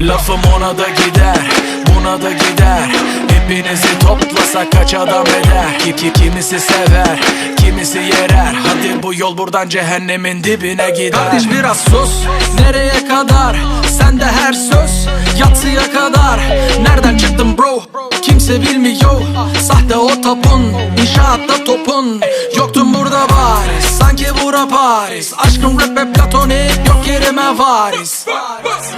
Lafım ona da gider Buna da gider. Hepinizi toplasak kaç adam eder? Ki, ki, Kimisi sever Kimisi yerer. Hadi bu yol buradan cehennemin dibine gider. Kardeş biraz sus. Nereye kadar? Sende her söz Yatsıya kadar. Nereden çıktın bro? Kimse bilmiyor Paris Aşkım rap ve platonik Yok yerime varis.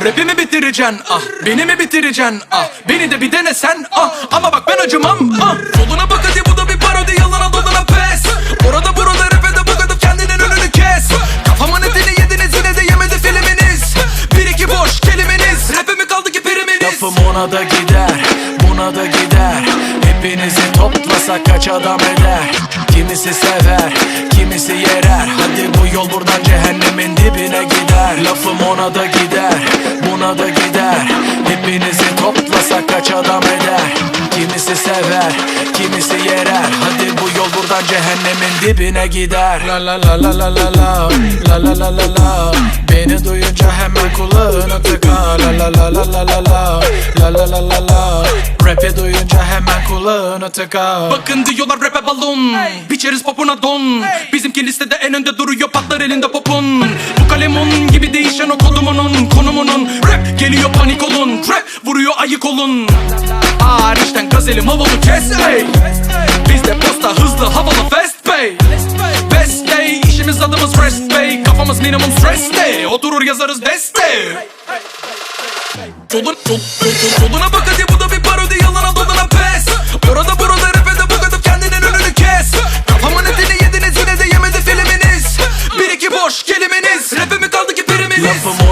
Rapimi bitireceksin? Ah Beni mi bitireceksin? Ah Beni de bir dene sen ah. Ama bak ben acımam ah. Yoluna bak hadi bu da bir parodi Yalana dolana pes. Orada burada rap'e de bu kadar kendinin önünü kes. Kafamın etini yediniz yine de yemedi filminiz Bir iki boş kelimeniz. Rap'e mi kaldı ki priminiz Lafım ona da gider Buna da gider Hepinizi toplasak kaç adam eder Kimisi sever Kimisi yerer Hadi bu yol buradan cehennemin dibine gider Lafım ona da gider Buna da gider Hepinizi toplasak kaç adam eder Kimisi sever Kimisi yerer Hadi bu yol buradan cehennemin dibine gider La la la la la la la La la la la la Beni duyunca hemen kulağını tıka La la la la la la la La la la la la Rap'i duyunca hemen kulağını tıka Bakın diyorlar rap'e balon. Biçeriz popuna don. Bizimki listede en önde duruyor patlar elinde popun. Bu kalemun gibi değişen o kodumunun Konumunun Rap geliyor panik olun. Rap vuruyor ayık olun. Hariçten gazelim havalı kes ey Bizde posta hızlı havalı fast pay Best day işimiz adımız rest day Kafamız minimum stress day. Oturur yazarız deste Yolun, yol, yol, yoluna bak hadi bu da bir parodi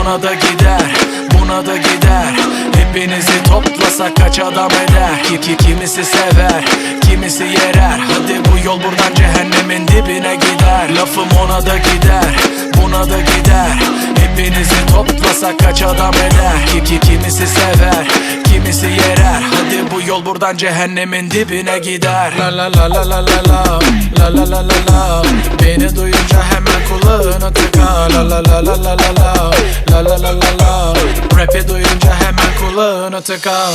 ona da gider Buna da gider Hepinizi toplasak kaç adam eder ki, ki Kimisi sever Kimisi yerer Hadi bu yol buradan cehennemin dibine gider Lafım ona da gider Buna da gider Hepinizi toplasak kaç adam eder ki Kimisi sever Kimisi yerer Hadi bu yol buradan cehennemin dibine gider La la la la la la la La la la la la Beni duyunca hemen kulağını tıka La la la la la la la La la la la Rap'i duyunca hemen kulağını tıka